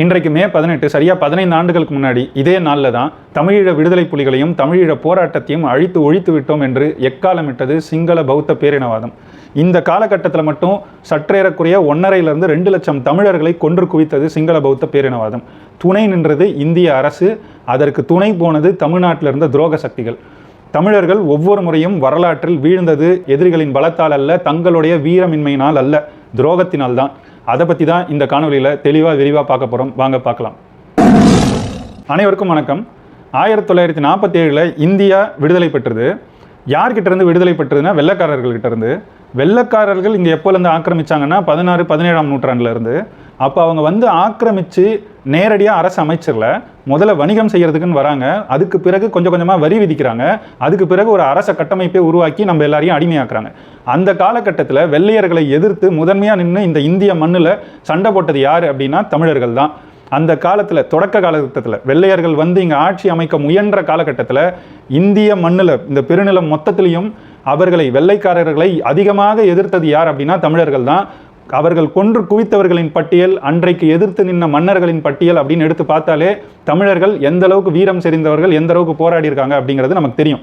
இன்றைக்கு மே பதினெட்டு சரியாக பதினைந்து ஆண்டுகளுக்கு முன்னாடி இதே நாளில் தான் தமிழீழ விடுதலை புலிகளையும் தமிழீழ போராட்டத்தையும் அழித்து ஒழித்து விட்டோம் என்று எக்காலமிட்டது சிங்கள பௌத்த பேரினவாதம். இந்த காலகட்டத்தில் மட்டும் சற்றேறக்குறைய ஒன்றரையிலிருந்து ரெண்டு லட்சம் தமிழர்களை கொன்று குவித்தது சிங்கள பௌத்த பேரினவாதம். துணை நின்றது இந்திய அரசு அதற்கு துணை போனது தமிழ்நாட்டில் இருந்த துரோக சக்திகள். தமிழர்கள் ஒவ்வொரு முறையும் வரலாற்றில் வீழ்ந்தது எதிரிகளின் பலத்தால் அல்ல தங்களுடைய வீரமின்மையினால் அல்ல துரோகத்தினால் தான். அதை பற்றி தான் இந்த காணொலியில் தெளிவாக விரிவாக பார்க்க போகிறோம் வாங்க பார்க்கலாம். அனைவருக்கும் வணக்கம். ஆயிரத்தி தொள்ளாயிரத்தி நாற்பத்தி ஏழில் இந்தியா விடுதலை பெற்றது. யார்கிட்டேருந்து விடுதலை பெற்றதுன்னா வெள்ளைக்காரர்கள்கிட்ட இருந்து. வெள்ளைக்காரர்கள் இங்கே எப்போலேருந்து ஆக்கிரமிச்சாங்கன்னா பதினாறு பதினேழாம் நூற்றாண்டுல இருந்து. அப்போ அவங்க வந்து ஆக்கிரமித்து நேரடியாக அரசு அமைச்சரில் முதல்ல வணிகம் செய்கிறதுக்குன்னு வராங்க. அதுக்கு பிறகு கொஞ்சம் கொஞ்சமாக வரி விதிக்கிறாங்க. அதுக்கு பிறகு ஒரு அரச கட்டமைப்பை உருவாக்கி நம்ம எல்லாரையும் அடிமையாக்குறாங்க. அந்த காலகட்டத்தில் வெள்ளையர்களை எதிர்த்து முதன்மையாக நின்று இந்த இந்திய மண்ணில் சண்டை போட்டது யார் அப்படின்னா தமிழர்கள் தான். அந்த காலத்தில் தொடக்க காலகட்டத்தில் வெள்ளையர்கள் வந்து இங்கே ஆட்சி அமைக்க முயன்ற காலகட்டத்தில் இந்திய மண்ணில் இந்த பெருநிலம் மொத்தத்திலையும் அவர்களை வெள்ளைக்காரர்களை அதிகமாக எதிர்த்தது யார் அப்படின்னா தமிழர்கள் தான். அவர்கள் கொன்று குவித்தவர்களின் பட்டியல் அன்றைக்கு எதிர்த்து நின்ன மன்னர்களின் பட்டியல் அப்படின்னு எடுத்து பார்த்தாலே தமிழர்கள் எந்த அளவுக்கு வீரம் செறிந்தவர்கள் எந்த அளவுக்கு போராடி இருக்காங்க அப்படிங்கிறது நமக்கு தெரியும்.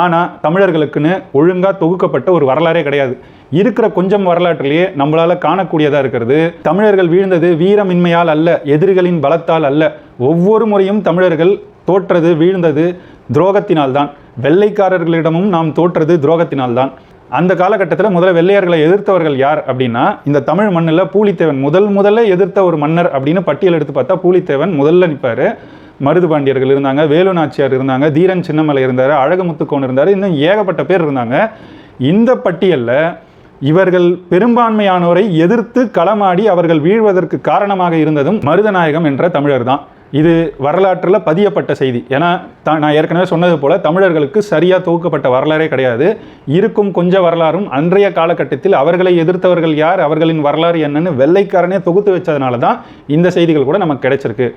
ஆனால் தமிழர்களுக்குன்னு ஒழுங்காக தொகுக்கப்பட்ட ஒரு வரலாறே கிடையாது. இருக்கிற கொஞ்சம் வரலாற்றிலேயே நம்மளால் காணக்கூடியதாக இருக்கிறது தமிழர்கள் வீழ்ந்தது வீரமின்மையால் அல்ல எதிரிகளின் பலத்தால் அல்ல. ஒவ்வொரு முறையும் தமிழர்கள் தோற்றது வீழ்ந்தது துரோகத்தினால்தான். வெள்ளைக்காரர்களிடமும் நாம் தோற்றது துரோகத்தினால்தான். அந்த காலகட்டத்தில் முதல்ல வெள்ளையர்களை எதிர்த்தவர்கள் யார் அப்படின்னா இந்த தமிழ் மண்ணில் பூலித்தேவன். முதல் முதல்ல எதிர்த்த ஒரு மன்னர் அப்படின்னு பட்டியல் எடுத்து பார்த்தா பூலித்தேவன் முதல்ல நிற்பார் மருது பாண்டியர்கள் இருந்தாங்க வேலு நாச்சியார் இருந்தாங்க தீரன் சின்னமலை இருந்தார் அழகுமுத்துக்கோன் இருந்தார் இன்னும் ஏகப்பட்ட பேர் இருந்தாங்க. இந்த பட்டியலில் இவர்கள் பெரும்பான்மையானோரை எதிர்த்து களமாடி அவர்கள் வீழ்வதற்கு காரணமாக இருந்ததும் மருதநாயகம் என்ற தமிழர் தான் இது வரலாற்றில் பதியப்பட்ட செய்தி. ஏன்னா த நான் ஏற்கனவே சொன்னது போல் தமிழர்களுக்கு சரியாக தொகுக்கப்பட்ட வரலாறே கிடையாது. இருக்கும் கொஞ்ச வரலாறும் அன்றைய காலகட்டத்தில் அவர்களை எதிர்த்தவர்கள் யார் அவர்களின் வரலாறு என்னன்னு வெள்ளைக்காரனே தொகுத்து வச்சதுனால தான் இந்த செய்திகள் கூட நமக்கு கிடைச்சிருக்கு.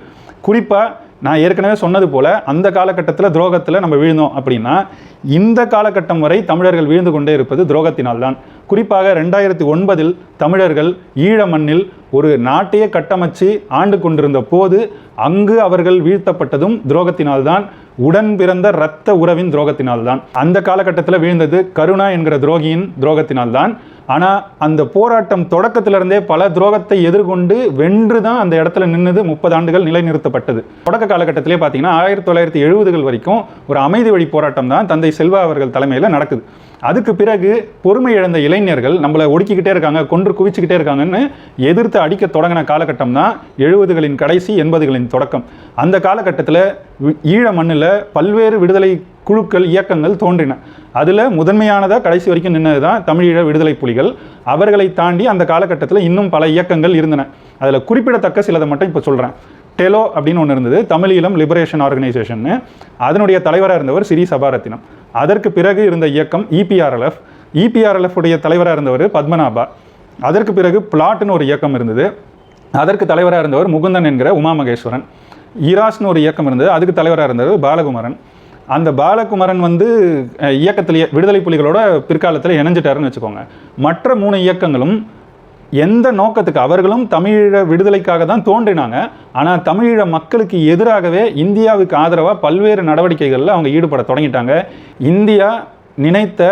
குறிப்பாக நான் ஏற்கனவே சொன்னது போல் அந்த காலகட்டத்தில் துரோகத்தில் நம்ம வீழ்ந்தோம் அப்படின்னா இந்த காலகட்டம் வரை தமிழர்கள் வீழ்ந்து கொண்டே இருப்பது துரோகத்தினால்தான். குறிப்பாக ரெண்டாயிரத்தி ஒன்பதில் தமிழர்கள் ஈழ மண்ணில் ஒரு நாட்டையே கட்டமைச்சு ஆண்டு கொண்டிருந்த போது அங்கு அவர்கள் வீழ்த்தப்பட்டதும் துரோகத்தினால்தான். உடன் பிறந்த இரத்த உறவின் துரோகத்தினால்தான். அந்த காலகட்டத்தில் வீழ்ந்தது கருணா என்கிற துரோகியின் துரோகத்தினால்தான். ஆனால் அந்த போராட்டம் தொடக்கத்திலிருந்தே பல துரோகத்தை எதிர்கொண்டு வென்று தான் அந்த இடத்துல நின்றுது முப்பது ஆண்டுகள் நிலைநிறுத்தப்பட்டது. தொடக்க காலகட்டத்திலே பார்த்தீங்கன்னா ஆயிரத்தி தொள்ளாயிரத்தி எழுபதுகள் வரைக்கும் ஒரு அமைதி வழி போராட்டம் தான் தந்தை செல்வா அவர்கள் தலைமையில் நடக்குது. அதுக்கு பிறகு பொறுமை இழந்த இளைஞர்கள் நம்மளை ஒடுக்கிக்கிட்டே இருக்காங்க கொன்று குவிச்சுக்கிட்டே இருக்காங்கன்னு எதிர்த்து அடிக்க தொடங்கின காலகட்டம் தான் எழுபதுகளின் கடைசி எண்பதுகளின் தொடக்கம். அந்த காலகட்டத்தில் ஈழ மண்ணில் பல்வேறு விடுதலை குழுக்கள் இயக்கங்கள் தோன்றின. அதில் முதன்மையானதாக கடைசி வரைக்கும் நின்னது தான் தமிழீழ விடுதலை புலிகள். அவர்களை தாண்டி அந்த காலகட்டத்தில் இன்னும் பல இயக்கங்கள் இருந்தன. அதில் குறிப்பிடத்தக்க சிலதை மட்டும் இப்போ சொல்கிறேன் டெலோ அப்படின்னு ஒன்று இருந்தது. தமிழீழம் லிபரேஷன் ஆர்கனைசேஷன்னு அதனுடைய தலைவராக இருந்தவர் சிறி சபாரத்தினம். அதற்கு பிறகு இருந்த இயக்கம் இபிஆர்எல்எஃப் இபிஆர்எல்எஃப் உடைய தலைவராக இருந்தவர் பத்மநாபா. அதற்கு பிறகு பிளாட்னு ஒரு இயக்கம் இருந்தது. அதற்கு தலைவராக இருந்தவர் முகுந்தன் என்கிற உமா மகேஸ்வரன். ஈராஸ்னு ஒரு இயக்கம் இருந்தது. அதுக்கு தலைவராக இருந்தவர் பாலகுமாரன். அந்த பாலகுமரன் வந்து இயக்கத்திலேயே விடுதலை புலிகளோட பிற்காலத்தில் இணைஞ்சிட்டாருன்னு வச்சுக்கோங்க. மற்ற மூணு இயக்கங்களும் எந்த நோக்கத்துக்கு அவர்களும் தமிழீழ விடுதலைக்காக தான் தோன்றினாங்க. ஆனால் தமிழீழ மக்களுக்கு எதிராகவே இந்தியாவுக்கு ஆதரவாக பல்வேறு நடவடிக்கைகளில் அவங்க ஈடுபட தொடங்கிட்டாங்க. இந்தியா நினைத்த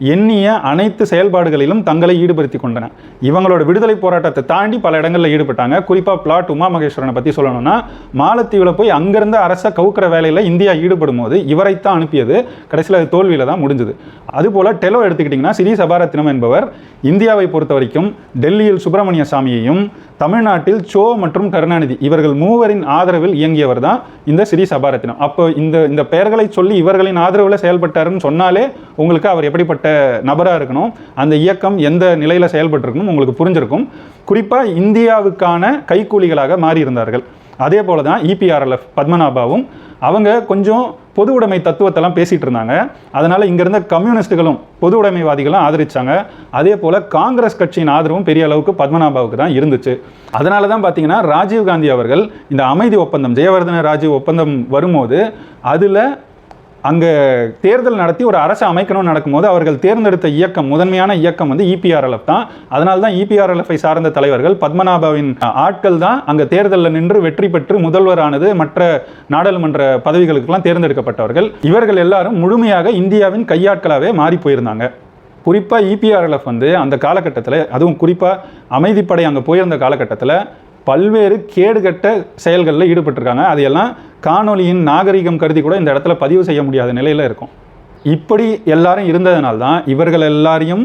எண்ணிய அனைத்து செயல்பாடுகளிலும் தங்களை ஈடுபடுத்தி கொண்டன. இவங்களோட விடுதலை போராட்டத்தை தாண்டி பல இடங்களில் ஈடுபட்டாங்க. குறிப்பாக பிளாட் உமா மகேஸ்வரனை பற்றி சொல்லணும்னா மாலத்தீவில் போய் அங்கிருந்த அரசை கவுக்கிற வேலையில் இந்தியா ஈடுபடும் போது இவரைத்தான் அனுப்பியது. கடைசியில் அது தோல்வியில் தான் முடிஞ்சது. அதுபோல் டெலோ எடுத்துக்கிட்டிங்கன்னா சிறி சபாரத்தினம் என்பவர் இந்தியாவை பொறுத்த வரைக்கும் டெல்லியில் சுப்பிரமணிய சாமியையும் தமிழ்நாட்டில் சோ மற்றும் கருணாநிதி இவர்கள் மூவரின் ஆதரவில் இயங்கியவர் தான் இந்த சிறீ சபாரத்தினம். அப்போ இந்த இந்த பெயர்களை சொல்லி இவர்களின் ஆதரவில் செயல்பட்டாருன்னு சொன்னாலே உங்களுக்கு அவர் எப்படிப்பட்ட நபராக இருக்கணும் அந்த இயக்கம் எந்த நிலையில் செயல்பட்டிருக்கணும் உங்களுக்கு புரிஞ்சிருக்கும். குறிப்பாக இந்தியாவுக்கான கைக்கூலிகளாக மாறியிருந்தார்கள். அதே போல தான் இபிஆர்எல்எஃப் பத்மநாபாவும் அவங்க கொஞ்சம் பொது உடைமை தத்துவத்தெல்லாம் பேசிகிட்டு இருந்தாங்க. அதனால் இங்கே இருந்த கம்யூனிஸ்ட்டுகளும் பொது உடைமைவாதிகளும் ஆதரிச்சாங்க. அதே போல் காங்கிரஸ் கட்சியின் ஆதரவும் பெரிய அளவுக்கு பத்மநாபாவுக்கு தான் இருந்துச்சு. அதனால தான் பார்த்தீங்கன்னா ராஜீவ் காந்தி அவர்கள் இந்த அமைதி ஒப்பந்தம் ஜெயவர்தன ராஜீவ் ஒப்பந்தம் வரும்போது அதில் அங்கே தேர்தல் நடத்தி ஒரு அரசு அமைக்கணும்னு நடக்கும்போது அவர்கள் தேர்ந்தெடுத்த இயக்கம் முதன்மையான இயக்கம் வந்து இபிஆர்எல்எஃப் தான். அதனால தான் இபிஆர்எல்எஃப் சார்ந்த தலைவர்கள் பத்மநாபாவின் ஆட்கள் தான் அங்கே தேர்தலில் நின்று வெற்றி பெற்று முதல்வரானது மற்ற நாடாளுமன்ற பதவிகளுக்கெல்லாம் தேர்ந்தெடுக்கப்பட்டவர்கள். இவர்கள் எல்லாரும் முழுமையாக இந்தியாவின் கையாட்களாகவே மாறி போயிருந்தாங்க. குறிப்பாக இபிஆர்எல்எஃப் வந்து அந்த காலகட்டத்தில் அதுவும் குறிப்பாக அமைதிப்படை அங்கே போயிருந்த காலகட்டத்தில் பல்வேறு கேடுகட்ட செயல்களில் ஈடுபட்டிருக்காங்க. அதையெல்லாம் காணொலியின் நாகரிகம் கருதி கூட இந்த இடத்துல பதிவு செய்ய முடியாத நிலையில் இருக்கும். இப்படி எல்லாரும் இருந்ததனால தான் இவர்கள் எல்லாரையும்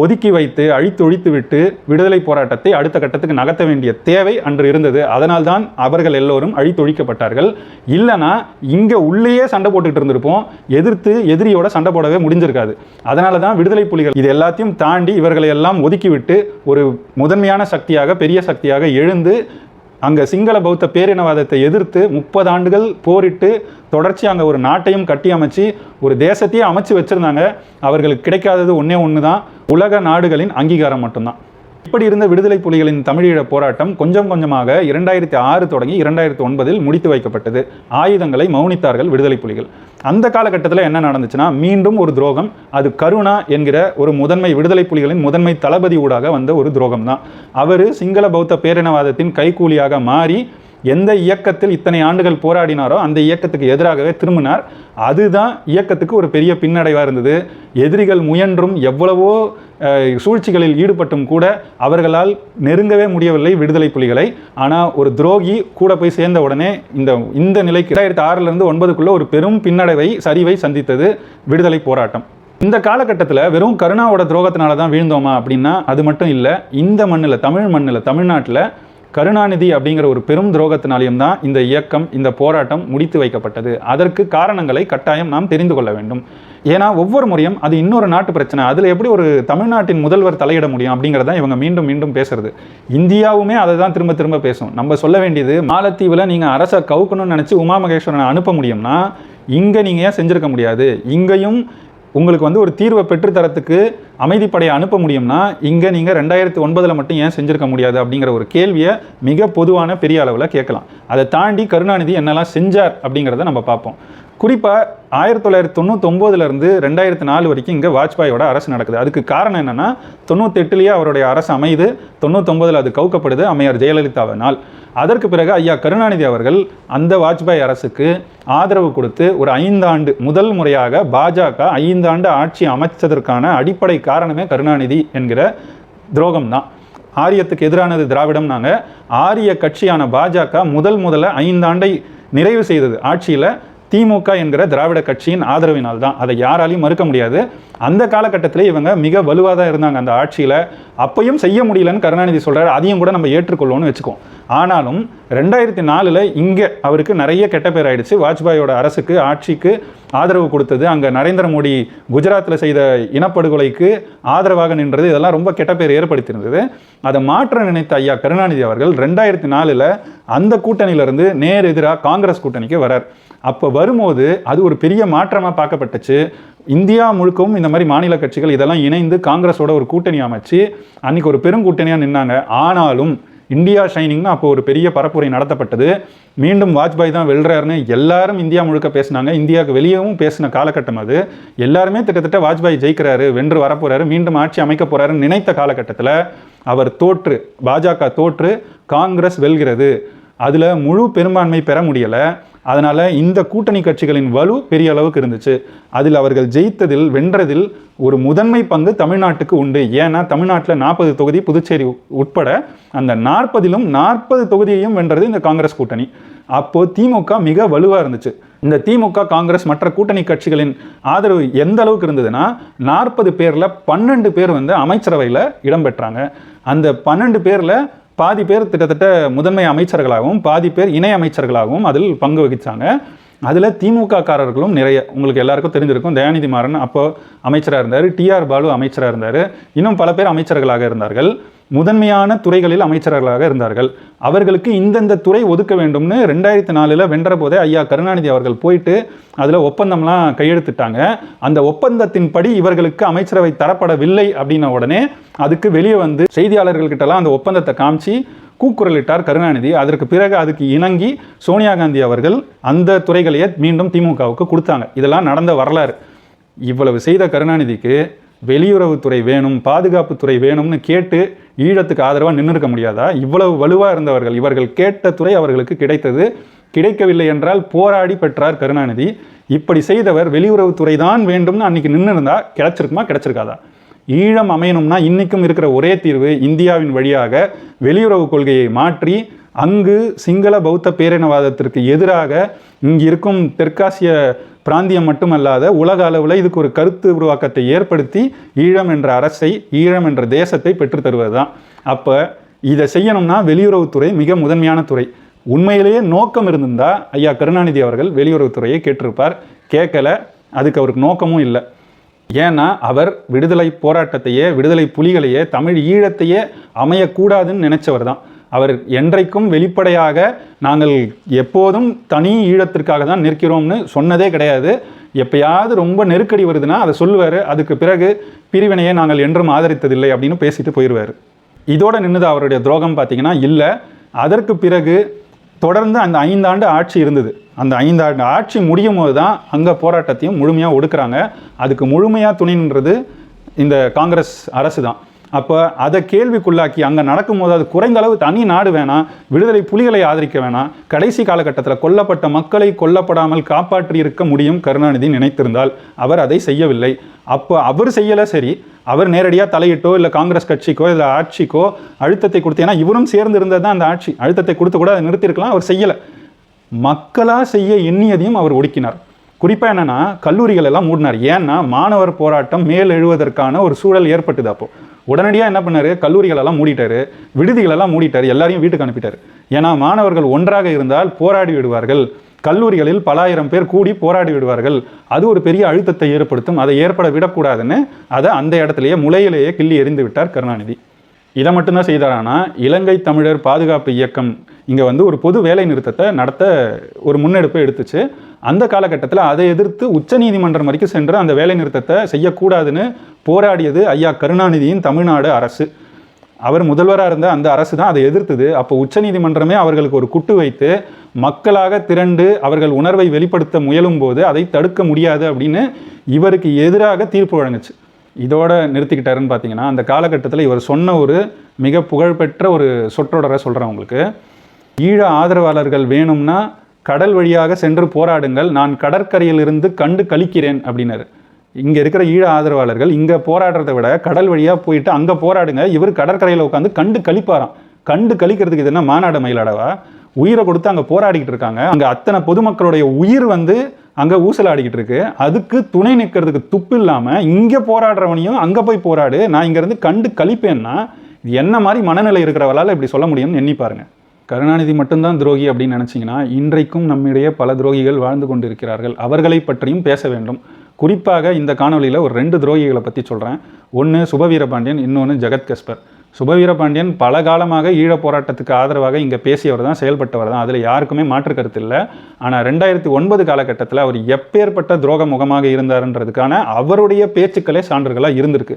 ஒதுக்கி வைத்து அழித்தொழித்து விட்டு விடுதலை போராட்டத்தை அடுத்த கட்டத்துக்கு நகர்த்த வேண்டிய தேவை அன்று இருந்தது. அதனால்தான் அவர்கள் எல்லோரும் அழித்தொழிக்கப்பட்டார்கள். இல்லைனா இங்கே உள்ளேயே சண்டை போட்டுக்கிட்டு இருந்திருப்போம். எதிர்த்து எதிரியோட சண்டை போடவே முடிஞ்சிருக்காது. அதனால தான் விடுதலை புலிகள் இது எல்லாத்தையும் தாண்டி இவர்களை எல்லாம் ஒதுக்கிவிட்டு ஒரு முதன்மையான சக்தியாக பெரிய சக்தியாக எழுந்து அங்கே சிங்கள பௌத்த பேரினவாதத்தை எதிர்த்து முப்பது ஆண்டுகள் போரிட்டு தொடர்ச்சி அங்கே ஒரு நாட்டையும் கட்டி அமைச்சு ஒரு தேசத்தையே அமைச்சு வச்சுருந்தாங்க. அவர்களுக்கு கிடைக்காதது ஒன்றே ஒன்று தான் உலக நாடுகளின் அங்கீகாரம் மட்டும்தான். இப்படி இருந்த விடுதலை புலிகளின் தமிழீழ போராட்டம் கொஞ்சம் கொஞ்சமாக இரண்டாயிரத்தி ஆறு தொடங்கி இரண்டாயிரத்தி ஒன்பதில் முடித்து வைக்கப்பட்டது. ஆயுதங்களை மௌனித்தார்கள் விடுதலை புலிகள். அந்த காலகட்டத்தில் என்ன நடந்துச்சுன்னா மீண்டும் ஒரு துரோகம். அது கருணா என்கிற ஒரு முதன்மை விடுதலை புலிகளின் முதன்மை தளபதி ஊடாக வந்த ஒரு துரோகம் தான் அவர் சிங்கள பௌத்த பேரினவாதத்தின் கைக்கூலியாக மாறி எந்த இயக்கத்தில் இத்தனை ஆண்டுகள் போராடினாரோ அந்த இயக்கத்துக்கு எதிராகவே திரும்பினார். அதுதான் இயக்கத்துக்கு ஒரு பெரிய பின்னடைவாக இருந்தது. எதிரிகள் முயன்றும் எவ்வளவோ சூழ்ச்சிகளில் ஈடுபட்டும் கூட அவர்களால் நெருங்கவே முடியவில்லை விடுதலை புலிகளை. ஆனால் ஒரு துரோகி கூட போய் சேர்ந்த உடனே இந்த இந்த நிலைக்கு ரெண்டாயிரத்தி ஆறிலிருந்து ஒன்பதுக்குள்ளே ஒரு பெரும் பின்னடைவை சரிவை சந்தித்தது விடுதலை போராட்டம். இந்த காலகட்டத்தில் வெறும் கருணாவோட துரோகத்தினால தான் வீழ்ந்தோமா அப்படின்னா அது மட்டும் இல்லை. இந்த மண்ணில் தமிழ் மண்ணில் தமிழ்நாட்டில் கருணாநிதி அப்படிங்கிற ஒரு பெரும் துரோகத்தினாலையும் தான் இந்த இயக்கம் இந்த போராட்டம் முடித்து வைக்கப்பட்டது. அதற்கு காரணங்களை கட்டாயம் நாம் தெரிந்து கொள்ள வேண்டும். ஏன்னா ஒவ்வொரு முறையும் அது இன்னொரு நாட்டு பிரச்சனை. அதில் எப்படி ஒரு தமிழ்நாட்டின் முதல்வர் தலையிட முடியும் அப்படிங்கிறத இவங்க மீண்டும் மீண்டும் பேசுறது. இந்தியாவுமே அதை தான் திரும்ப திரும்ப பேசும். நம்ம சொல்ல வேண்டியது மாலத்தீவில் நீங்கள் அரசை கவுக்கணும்னு நினச்சி உமா மகேஸ்வரனை அனுப்ப முடியும்னா இங்கே நீங்கள் ஏன் செஞ்சுருக்க முடியாது? இங்கேயும் உங்களுக்கு வந்து ஒரு தீர்வை பெற்றுத்தரத்துக்கு அமைதிப்படையை அனுப்ப முடியும்னா இங்கே நீங்கள் ரெண்டாயிரத்தி ஒன்பதில் மட்டும் ஏன் செஞ்சுருக்க முடியாது அப்படிங்கிற ஒரு கேள்வியை மிக பொதுவான பெரிய அளவில் கேட்கலாம். அதை தாண்டி கருணாநிதி என்னெல்லாம் செஞ்சார் அப்படிங்கிறத நம்ம பார்ப்போம். குறிப்பாக ஆயிரத்தி தொள்ளாயிரத்தி தொண்ணூத்தொம்போதுலேருந்து ரெண்டாயிரத்து நாலு வரைக்கும் இங்கே வாஜ்பாயோட அரசு நடக்குது. அதுக்கு காரணம் என்னென்னா தொண்ணூத்தெட்டுலேயே அவருடைய அரசு அமைது தொண்ணூத்தொம்பதில் அது கவுக்கப்படுது அம்மையார் ஜெயலலிதாவினால். அதற்கு பிறகு ஐயா கருணாநிதி அவர்கள் அந்த வாஜ்பாய் அரசுக்கு ஆதரவு கொடுத்து ஒரு ஐந்தாண்டு முதல் முறையாக பாஜக ஐந்தாண்டு ஆட்சி அமைச்சதற்கான அடிப்படை காரணமே கருணாநிதி என்கிற துரோகம் தான் ஆரியத்துக்கு எதிரானது திராவிடம் நாங்கள் ஆரிய கட்சியான பாஜக முதல் முதல்ல ஐந்தாண்டை நிறைவு செய்தது. ஆட்சியில் திமுக என்கிற திராவிட கட்சியின் ஆதரவினால் தான் அதை யாராலையும் மறுக்க முடியாது. அந்த காலகட்டத்தில் இவங்க மிக வலுவாக தான் இருந்தாங்க அந்த ஆட்சியில். அப்பையும் செய்ய முடியலன்னு கருணாநிதி சொல்கிறார் அதையும் கூட நம்ம ஏற்றுக்கொள்ளோன்னு வச்சுக்கோம் ஆனாலும் ரெண்டாயிரத்தி நாலில் இங்கே அவருக்கு நிறைய கெட்ட பேர் ஆயிடுச்சு. வாஜ்பாயோட அரசுக்கு ஆட்சிக்கு ஆதரவு கொடுத்தது. அங்கே நரேந்திர மோடி குஜராத்தில் செய்த இனப்படுகொலைக்கு ஆதரவாக நின்றது. இதெல்லாம் ரொம்ப கெட்ட பேர் ஏற்படுத்தியிருந்தது. அதை மாற்ற நினைத்த ஐயா கருணாநிதி அவர்கள் ரெண்டாயிரத்தி நாலில் அந்த கூட்டணியிலிருந்து நேர் எதிராக காங்கிரஸ் கூட்டணிக்கு வரார். அப்போ வரும்போது அது ஒரு பெரிய மாற்றமாக பார்க்கப்பட்டுச்சு. இந்தியா முழுக்கவும் இந்த மாதிரி மாநில கட்சிகள் இதெல்லாம் இணைந்து காங்கிரஸோட ஒரு கூட்டணி அமைச்சு அன்றைக்கி ஒரு பெருங்கூட்டணியாக நின்னாங்க. ஆனாலும் இந்தியா ஷைனிங்னு அப்போ ஒரு பெரிய பரப்புரை நடத்தப்பட்டது. மீண்டும் வாஜ்பாய் தான் வெல்றாருன்னு எல்லாரும் இந்தியா முழுக்க பேசினாங்க. இந்தியாவுக்கு வெளியவும் பேசின காலகட்டம் அது. எல்லாருமே கிட்டத்தட்ட வாஜ்பாய் ஜெயிக்கிறாரு வென்று வரப்போறாரு மீண்டும் ஆட்சி அமைக்க போறாருன்னு நினைத்த காலகட்டத்தில் அவர் தோற்று பாஜக தோற்று காங்கிரஸ் வெல்கிறது. அதில் முழு பெரும்பான்மை பெற முடியலை. அதனால் இந்த கூட்டணி கட்சிகளின் வலு பெரிய அளவுக்கு இருந்துச்சு. அதில் அவர்கள் ஜெயித்ததில் வென்றதில் ஒரு முதன்மை பங்கு தமிழ்நாட்டுக்கு உண்டு. ஏன்னா தமிழ்நாட்டில் நாற்பது தொகுதி புதுச்சேரி உட்பட அந்த நாற்பதிலும் நாற்பது தொகுதியையும் வென்றது இந்த காங்கிரஸ் கூட்டணி. அப்போது திமுக மிக வலுவாக இருந்துச்சு. இந்த திமுக காங்கிரஸ் மற்ற கூட்டணி கட்சிகளின் ஆதரவு எந்த அளவுக்கு இருந்ததுன்னா நாற்பது பேரில் பன்னெண்டு பேர் வந்து அமைச்சரவையில் இடம்பெற்றாங்க அந்த பன்னெண்டு பேரில் பாதி பேர் கிட்டத்தட்ட முதன்மை அமைச்சர்களாகவும் பாதி பேர் இணை அமைச்சர்களாகவும் அதில் பங்கு வகித்தாங்க அதில் திமுக காரர்களும் நிறைய உங்களுக்கு எல்லாருக்கும் தெரிஞ்சிருக்கும். தயாநிதி மாறன் அப்போ அமைச்சராக இருந்தார் டிஆர் பாலு அமைச்சராக இருந்தார். இன்னும் பல பேர் அமைச்சர்களாக இருந்தார்கள். முதன்மையான துறைகளில் அமைச்சர்களாக இருந்தார்கள். அவர்களுக்கு இந்தந்த துறை ஒதுக்க வேண்டும்னு ரெண்டாயிரத்தி நாலில் வென்ற போதே ஐயா கருணாநிதி அவர்கள் போயிட்டு அதில் ஒப்பந்தம்லாம் கையெழுத்திட்டாங்க. அந்த ஒப்பந்தத்தின்படி இவர்களுக்கு அமைச்சரவை தரப்படவில்லை அப்படின்ன உடனே அதுக்கு வெளியே வந்து செய்தியாளர்கள்கிட்டலாம் அந்த ஒப்பந்தத்தை காமிச்சு கூக்குரலிட்டார் கருணாநிதி. அதற்கு பிறகு அதுக்கு இணங்கி சோனியா காந்தி அவர்கள் அந்த துறைகளையே மீண்டும் திமுகவுக்கு கொடுத்தாங்க. இதெல்லாம் நடந்த வரலாறு. இவ்வளவு செய்த கருணாநிதிக்கு வெளியுறவுத்துறை வேணும் பாதுகாப்புத்துறை வேணும்னு கேட்டு ஈழத்துக்கு ஆதரவாக நின்று இருக்க முடியாதா? இவ்வளவு வலுவாக இருந்தவர்கள் இவர்கள் கேட்ட துறை அவர்களுக்கு கிடைத்தது. கிடைக்கவில்லை என்றால் போராடி பெற்றார் கருணாநிதி. இப்படி செய்தவர் வெளியுறவுத்துறை தான் வேண்டும்னு அன்றைக்கி நின்று இருந்தால் கிடச்சிருக்குமா கிடச்சிருக்காதா? ஈழம் அமையணும்னா இன்றைக்கும் இருக்கிற ஒரே தீர்வு இந்தியாவின் வழியாக வெளியுறவு கொள்கையை மாற்றி அங்கு சிங்கள பௌத்த பேரினவாதத்திற்கு எதிராக இங்கு இருக்கும் தெற்காசிய பிராந்தியம் மட்டுமல்லாத உலக அளவில் இதுக்கு ஒரு கருத்து உருவாக்கத்தை ஏற்படுத்தி ஈழம் என்ற அரசை ஈழம் என்ற தேசத்தை பெற்றுத்தருவது தான் அப்போ இதை செய்யணும்னா வெளியுறவுத்துறை மிக முதன்மையான துறை. உண்மையிலேயே நோக்கம் இருந்திருந்தால் ஐயா கருணாநிதி அவர்கள் வெளியுறவுத்துறையை கேட்டிருப்பார். கேட்கல அதுக்கு அவருக்கு நோக்கமும் இல்லை. ஏன்னா அவர் விடுதலை போராட்டத்தையே விடுதலை புலிகளையே தமிழ் ஈழத்தையே அமையக்கூடாதுன்னு நினச்சவர் தான் அவர் என்றைக்கும் வெளிப்படையாக நாங்கள் எப்போதும் தனி ஈழத்திற்காக தான் நிற்கிறோம்னு சொன்னதே கிடையாது. எப்பயாவது ரொம்ப நெருக்கடி வருதுன்னா அதை சொல்லுவார். அதுக்கு பிறகு பிரிவினையை நாங்கள் என்றும் ஆதரித்ததில்லை அப்படின்னு பேசிட்டு போயிடுவார் இதோட நின்றுது அவருடைய துரோகம் பார்த்தீங்கன்னா? இல்லை. அதற்கு பிறகு தொடர்ந்து அந்த ஐந்தாண்டு ஆட்சி இருந்தது. அந்த ஐந்தாண்டு ஆட்சி முடியும் போது தான் அங்கே போராட்டத்தையும் முழுமையாக ஒடுக்குறாங்க. அதுக்கு முழுமையாக துணை நின்றது இந்த காங்கிரஸ் அரசு தான். அப்போ அதை கேள்விக்குள்ளாக்கி அங்கே நடக்கும்போது அது குறைந்த அளவு தனி நாடு வேணாம் விடுதலை புலிகளை ஆதரிக்க வேணாம் கடைசி காலகட்டத்தில் கொல்லப்பட்ட மக்களை கொல்லப்படாமல் காப்பாற்றி இருக்க முடியும் கருணாநிதி நினைத்திருந்தால் அவர் அதை செய்யவில்லை. அப்போ அவர் செய்யலை சரி. அவர் நேரடியாக தலையிட்டோ இல்லை காங்கிரஸ் கட்சிக்கோ இல்லை ஆட்சிக்கோ அழுத்தத்தை கொடுத்து ஏன்னா இவரும் சேர்ந்து இருந்தது தான் அந்த ஆட்சி. அழுத்தத்தை கொடுத்து கூட அதை நிறுத்தியிருக்கலாம் அவர் செய்யலை. மக்களாக செய்ய எண்ணியதையும் அவர் ஒடுக்கினார். குறிப்பாக என்னென்னா கல்லூரிகள் எல்லாம் மூடினார். ஏன்னா மாணவர் போராட்டம் மேல் எழுவதற்கான ஒரு சூழல் ஏற்பட்டுது அப்போது உடனடியாக என்ன பண்ணார்? கல்லூரிகளெல்லாம் மூடிட்டார். மூடிட்டாரு. விடுதிகள் எல்லாரையும் வீட்டுக்கு அனுப்பிட்டார். ஏன்னா மாணவர்கள் ஒன்றாக இருந்தால் போராடி விடுவார்கள். கல்லூரிகளில் பல ஆயிரம் பேர் கூடி போராடி விடுவார்கள். அது ஒரு பெரிய அழுத்தத்தை ஏற்படுத்தும். அதை ஏற்பட விடக்கூடாதுன்னு அதை அந்த இடத்துலயே முளையிலேயே கிள்ளி எறிந்து விட்டார் கருணாநிதி. இதை மட்டும்தான் செய்தாரானா இலங்கை தமிழர் பாதுகாப்பு இயக்கம் இங்கே வந்து ஒரு பொது வேலை நிறுத்தத்தை நடத்த ஒரு முன்னெடுப்பை எடுத்துச்சு. அந்த காலகட்டத்தில் அதை எதிர்த்து உச்சநீதிமன்றம் வரைக்கும் சென்று அந்த வேலைநிறுத்தத்தை செய்யக்கூடாதுன்னு போராடியது ஐயா கருணாநிதியின் தமிழ்நாடு அரசு. அவர் முதல்வராக இருந்த அந்த அரசு தான் அதை எதிர்த்தது. அப்போ உச்சநீதிமன்றமே அவர்களுக்கு ஒரு குட்டு வைத்து மக்களாக திரண்டு அவர்கள் உணர்வை வெளிப்படுத்த முயலும் போது அதை தடுக்க முடியாது அப்படின்னு இவருக்கு எதிராக தீர்ப்பு வழங்குச்சு. இதோட நிறுத்திக்கிட்டாருன்னு பார்த்தீங்கன்னா அந்த காலகட்டத்தில் இவர் சொன்ன ஒரு மிக புகழ்பெற்ற ஒரு சொற்றொடரை சொல்கிறேன் உங்களுக்கு. ஈழ ஆதரவாளர்கள் வேணும்னா கடல் வழியாக சென்று போராடுங்கள் நான் கடற்கரையிலிருந்து கண்டு கழிக்கிறேன் அப்படின்னாரு. இங்கே இருக்கிற ஈழ ஆதரவாளர்கள் இங்கே போராடுறதை விட கடல் வழியாக போயிட்டு அங்கே போராடுங்க இவர் கடற்கரையில் உட்காந்து கண்டு கழிப்பாராம். கண்டு கழிக்கிறதுக்கு இது என்ன மாநாடு மயிலாடவா? உயிரை கொடுத்து அங்கே போராடிக்கிட்டு இருக்காங்க. அங்கே அத்தனை பொதுமக்களுடைய உயிர் வந்து அங்கே ஊசலாடிக்கிட்டு இருக்கு. அதுக்கு துணை நிற்கிறதுக்கு துப்பு இல்லாமல் இங்கே போராடுறவனையும் அங்கே போய் போராடு நான் இங்கேருந்து கண்டு கழிப்பேன்னா இது என்ன மாதிரி மனநிலை இருக்கிறவளால் இப்படி சொல்ல முடியும்னு எண்ணி பாருங்கள் கருணாநிதி மட்டும்தான் துரோகி அப்படின்னு நினச்சிங்கன்னா இன்றைக்கும் நம்மிடையே பல துரோகிகள் வாழ்ந்து கொண்டிருக்கிறார்கள். அவர்களை பற்றியும் பேச வேண்டும். குறிப்பாக இந்த காணொளியில் ஒரு ரெண்டு துரோகிகளை பற்றி சொல்கிறேன் ஒன்று சுபவீரபாண்டியன் இன்னொன்று ஜெகத் கஸ்பர். சுபவீரபாண்டியன் பல காலமாக ஈழப் போராட்டத்துக்கு ஆதரவாக இங்கே பேசியவர் தான் செயல்பட்டவர் தான். அதில் யாருக்குமே மாற்று கருத்து இல்லை. ஆனால் ரெண்டாயிரத்தி ஒன்பது காலகட்டத்தில் அவர் எப்பேற்பட்ட துரோக முகமாக இருந்தாருன்றதுக்கான அவருடைய பேச்சுக்களே சான்றுகளாக இருந்திருக்கு.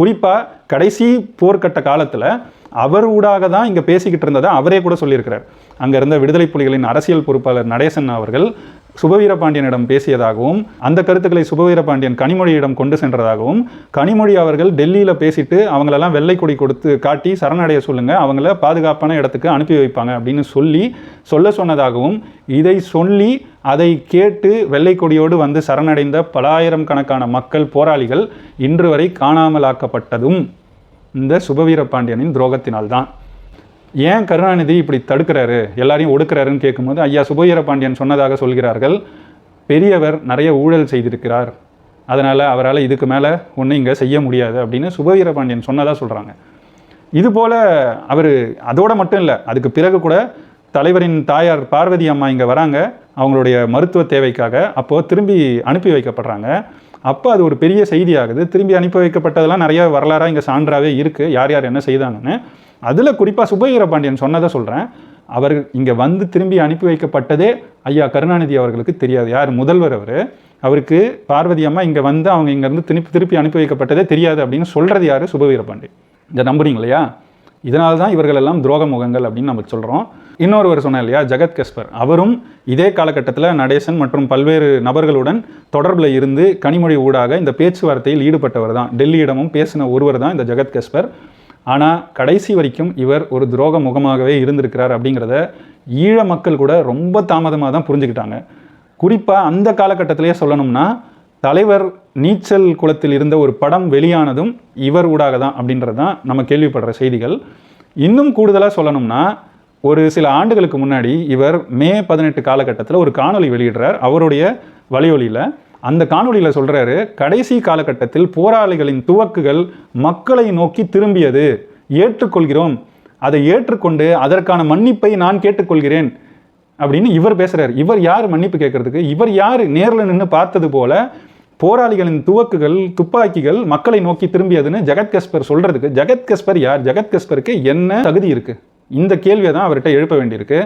குறிப்பாக கடைசி போர்க்கட்ட காலத்தில் அவர் ஊடாக தான் இங்கே பேசிக்கிட்டு இருந்ததை அவரே கூட சொல்லியிருக்கிறார். அங்கே இருந்த விடுதலை புலிகளின் அரசியல் பொறுப்பாளர் நடேசன் அவர்கள் சுபவீரபாண்டியனிடம் பேசியதாகவும் அந்த கருத்துக்களை சுபவீரபாண்டியன் கனிமொழியிடம் கொண்டு சென்றதாகவும் கனிமொழி அவர்கள் டெல்லியில் பேசிட்டு அவங்களெல்லாம் வெள்ளை கொடி கொடுத்து காட்டி சரணடைய சொல்லுங்க அவங்கள பாதுகாப்பான இடத்துக்கு அனுப்பி வைப்பாங்க அப்படின்னு சொல்லி சொல்ல சொன்னதாகவும் இதை சொல்லி அதை கேட்டு வெள்ளை கொடியோடு வந்து சரணடைந்த பலாயிரம் கணக்கான மக்கள் போராளிகள் இன்று வரை காணாமலாக்கப்பட்டதும் இந்த சுபவீரபாண்டியனின் துரோகத்தினால்தான். ஏன் கருணாநிதி இப்படி தடுக்கிறாரு? எல்லாரையும் ஒடுக்கிறாருன்னு கேட்கும்போது ஐயா சுபவீர பாண்டியன் சொன்னதாக சொல்கிறார்கள். பெரியவர் நிறைய ஊழல் செய்திருக்கிறார். அதனால் அவரால் இதுக்கு மேலே ஒன்றும் இங்கே செய்ய முடியாது அப்படின்னு சுபவீர பாண்டியன் சொன்னதாக சொல்கிறாங்க இது போல் அவர் அதோடு மட்டும் இல்லை அதுக்கு பிறகு கூட தலைவரின் தாயார் பார்வதி அம்மா இங்கே வராங்க. அவங்களுடைய மருத்துவ தேவைக்காக அப்போது திரும்பி அனுப்பி வைக்கப்படுறாங்க. அப்போ அது ஒரு பெரிய செய்தியாகுது. திரும்பி அனுப்பி வைக்கப்பட்டதெல்லாம் நிறைய வரலாறாக இங்கே சான்றாகவே இருக்குது யார் யார் என்ன செய்தாங்கன்னு. அதில் குறிப்பாக சுபவீர பாண்டியன் சொன்னதை சொல்கிறேன் அவர் இங்கே வந்து திரும்பி அனுப்பி வைக்கப்பட்டதே ஐயா கருணாநிதி அவர்களுக்கு தெரியாது. யார்? முதல்வர் அவர். அவருக்கு பார்வதி அம்மா இங்கே வந்து அவங்க இங்கேருந்து திருப்பி திருப்பி அனுப்பி வைக்கப்பட்டதே தெரியாது அப்படின்னு சொல்கிறது யார்? சுபவீர பாண்டியன். இதை நம்புறீங்க இல்லையா? இதனால தான் இவர்கள் எல்லாம் துரோக முகங்கள் அப்படின்னு நம்ம சொல்கிறோம் இன்னொருவர் சொன்னேன் இல்லையா ஜெகத் கஸ்பர். அவரும் இதே காலகட்டத்தில் நடேசன் மற்றும் பல்வேறு நபர்களுடன் தொடர்பில் இருந்து கனிமொழி ஊடாக இந்த பேச்சுவார்த்தையில் ஈடுபட்டவர் தான். டெல்லியிடமும் பேசின ஒருவர் தான் இந்த ஜெகத் கஸ்பர். ஆனால் கடைசி வரைக்கும் இவர் ஒரு துரோக முகமாகவே இருந்திருக்கிறார் அப்படிங்கிறத ஈழ மக்கள் கூட ரொம்ப தாமதமாக தான் புரிஞ்சுக்கிட்டாங்க. குறிப்பாக அந்த காலகட்டத்திலேயே சொல்லணும்னா தலைவர் நீச்சல் குளத்தில் இருந்த ஒரு படம் வெளியானதும் இவர் ஊடாக தான் அப்படின்றது தான் நம்ம கேள்விப்படுற செய்திகள். இன்னும் கூடுதலாக சொல்லணும்னா ஒரு சில ஆண்டுகளுக்கு முன்னாடி இவர் மே பதினெட்டு காலகட்டத்தில் ஒரு காணொலி வெளியிடுறார் அவருடைய வலியொலியில். அந்த காணொலியில் சொல்கிறாரு கடைசி காலகட்டத்தில் போராளிகளின் துவக்குகள் மக்களை நோக்கி திரும்பியது. ஏற்றுக்கொள்கிறோம். அதை ஏற்றுக்கொண்டு அதற்கான மன்னிப்பை நான் கேட்டுக்கொள்கிறேன். அப்படின்னு இவர் பேசுகிறார் இவர் யார் மன்னிப்பு கேட்கறதுக்கு? இவர் யார்? நேரில் நின்று பார்த்தது போல போராளிகளின் துவக்குகள் துப்பாக்கிகள் மக்களை நோக்கி திரும்பியதுன்னு ஜெகத் கஸ்பர் சொல்கிறதுக்கு ஜெகத் கஸ்பர் யார்? ஜெகத் கஸ்பருக்கு என்ன தகுதி இருக்குது இந்த கேள்வியை தான் அவர்கிட்ட எழுப்ப வேண்டியிருக்கு.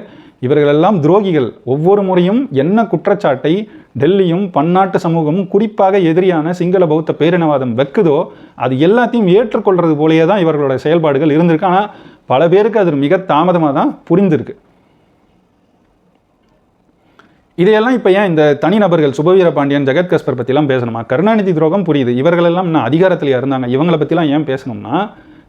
இவர்களெல்லாம் துரோகிகள். ஒவ்வொரு முறையும் என்ன குற்றச்சாட்டை டெல்லியும் பன்னாட்டு சமூகமும் குறிப்பாக எதிரியான சிங்கள பௌத்த பேரினவாதம் வைக்குதோ அது எல்லாத்தையும் ஏற்றுக்கொள்வது போலேயே தான் இவர்களோட செயல்பாடுகள் இருந்திருக்கு. ஆனால் பல பேருக்கு அது மிக தாமதமாக தான் புரிந்திருக்கு. இதையெல்லாம் இப்போ ஏன் இந்த தனிநபர்கள் சுபவீர பாண்டியன் ஜெகத் கஸ்பர் பற்றிலாம் பேசணுமா? கருணாநிதி துரோகம் புரியுது. இவர்களெல்லாம் இன்னும் அதிகாரத்தில் இருந்தாங்க. இவங்களை பற்றிலாம் ஏன் பேசணும்னா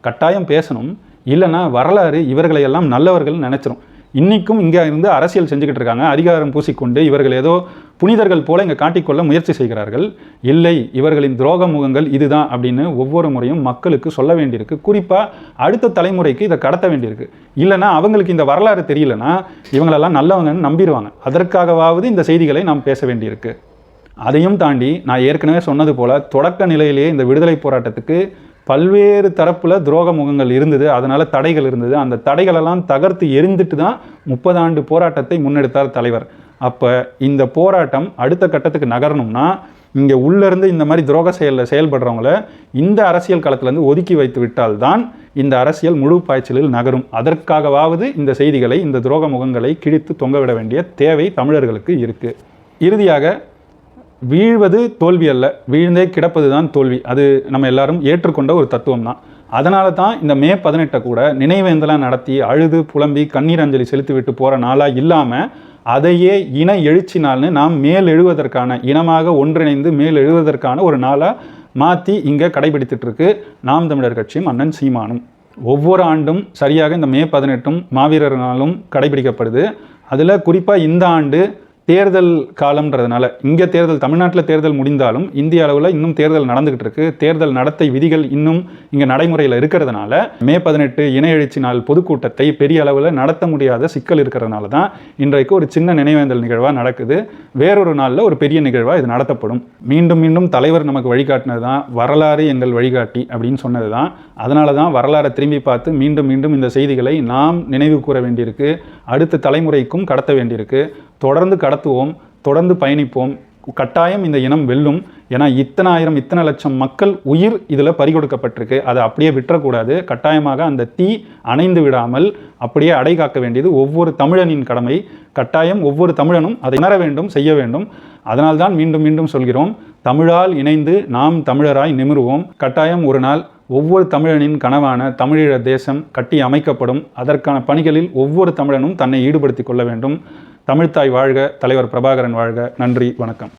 கட்டாயம் பேசணும். இல்லைன்னா வரலாறு இவர்களை எல்லாம் நல்லவர்கள் நினச்சிரும். இன்றைக்கும் இங்கே இருந்து அரசியல் செஞ்சுக்கிட்டு இருக்காங்க. அதிகாரம் பூசிக்கொண்டு இவர்கள் ஏதோ புனிதர்கள் போல இங்கே காட்டிக்கொள்ள முயற்சி செய்கிறார்கள். இல்லை இவர்களின் துரோக முகங்கள் இதுதான் அப்படின்னு ஒவ்வொரு முறையும் மக்களுக்கு சொல்ல வேண்டியிருக்கு. குறிப்பாக அடுத்த தலைமுறைக்கு இதை கடத்த வேண்டியிருக்கு. இல்லைன்னா அவங்களுக்கு இந்த வரலாறு தெரியலனா இவங்களெல்லாம் நல்லவங்கன்னு நம்பிடுவாங்க. அதற்காகவாவது இந்த செய்திகளை நாம் பேச வேண்டியிருக்கு. அதையும் தாண்டி நான் ஏற்கனவே சொன்னது போல தொடக்க நிலையிலேயே இந்த விடுதலை போராட்டத்துக்கு பல்வேறு தரப்புல துரோக முகங்கள் இருந்தது. அதனால தடைகள் இருந்தது. அந்த தடைகளெல்லாம் தகர்த்து எரிந்துட்டு தான் முப்பது ஆண்டு போராட்டத்தை முன்னெடுத்தார் தலைவர். அப்போ இந்த போராட்டம் அடுத்த கட்டத்துக்கு நகரணும்னா இங்கே உள்ளேருந்து இந்த மாதிரி துரோக செயலில் செயல்படுறவங்கள இந்த அரசியல் களத்திலேருந்து ஒதுக்கி வைத்து விட்டால்தான் இந்த அரசியல் முழு பாய்ச்சலில் நகரும். அதற்காகவாவது இந்த செய்திகளை இந்த துரோக முகங்களை கிழித்து தொங்கவிட வேண்டிய தேவை தமிழர்களுக்கு இருக்குது இறுதியாக வீழ்வது தோல்வி அல்ல. வீழ்ந்தே கிடப்பது தான் தோல்வி. அது நம்ம எல்லாரும் ஏற்றுக்கொண்ட ஒரு தத்துவம் தான் அதனால தான் இந்த மே பதினெட்டை கூட நினைவேந்தலாம் நடத்தி அழுது புலம்பி கண்ணீர் அஞ்சலி செலுத்திவிட்டு போகிற நாளாக இல்லாமல் அதையே இன எழுச்சி நாள்னு நாம் மேல் எழுவதற்கான இனமாக ஒன்றிணைந்து மேல் எழுவதற்கான ஒரு நாளாக மாற்றி இங்கே கடைபிடித்துட்ருக்கு நாம் தமிழர் கட்சியும் அண்ணன் சீமானும். ஒவ்வொரு ஆண்டும் சரியாக இந்த மே பதினெட்டும் மாவீரர் நாளும் கடைபிடிக்கப்படுது. அதில் குறிப்பாக இந்த ஆண்டு தேர்தல் காலம்ன்றதுனால இங்கே தேர்தல் தமிழ்நாட்டில் தேர்தல் முடிந்தாலும் இந்திய அளவில் இன்னும் தேர்தல் நடந்துகிட்டு இருக்கு. தேர்தல் நடத்தை விதிகள் இன்னும் இங்கே நடைமுறையில் இருக்கிறதுனால மே பதினெட்டு இன எழுச்சி நாள் பொதுக்கூட்டத்தை பெரிய அளவில் நடத்த முடியாத சிக்கல் இருக்கிறதுனால தான் இன்றைக்கு ஒரு சின்ன நினைவேந்தல் நிகழ்வாக நடக்குது. வேறொரு நாளில் ஒரு பெரிய நிகழ்வாக இது நடத்தப்படும். மீண்டும் மீண்டும் தலைவர் நமக்கு வழிகாட்டினது தான் வரலாறு எங்கள் வழிகாட்டி அப்படின்னு சொன்னது தான். அதனால தான் வரலாறை திரும்பி பார்த்து மீண்டும் மீண்டும் இந்த செய்திகளை நாம் நினைவு கூற வேண்டியிருக்கு. அடுத்த தலைமுறைக்கும் கடத்த வேண்டியிருக்கு. தொடர்ந்து கடத்துவோம் தொடர்ந்து பயணிப்போம். கட்டாயம் இந்த இனம் வெல்லும். ஏன்னா இத்தனை ஆயிரம் இத்தனை லட்சம் மக்கள் உயிர் இதில் பறிகொடுக்கப்பட்டிருக்கு. அதை அப்படியே விட்டுறக்கூடாது. கட்டாயமாக அந்த தீ அணைந்து விடாமல் அப்படியே அடை காக்க வேண்டியது ஒவ்வொரு தமிழனின் கடமை. கட்டாயம் ஒவ்வொரு தமிழனும் அதை உணர வேண்டும் செய்ய வேண்டும். அதனால்தான் மீண்டும் மீண்டும் சொல்கிறோம். தமிழால் இணைந்து நாம் தமிழராய் நிமிருவோம். கட்டாயம் ஒரு நாள் ஒவ்வொரு தமிழனின் கனவான தமிழீழ தேசம் கட்டி அமைக்கப்படும் அதற்கான பணிகளில் ஒவ்வொரு தமிழனும் தன்னை ஈடுபடுத்திக் கொள்ள வேண்டும். தமிழ்த்தாய் வாழ்க தலைவர் பிரபாகரன் வாழ்க. நன்றி வணக்கம்.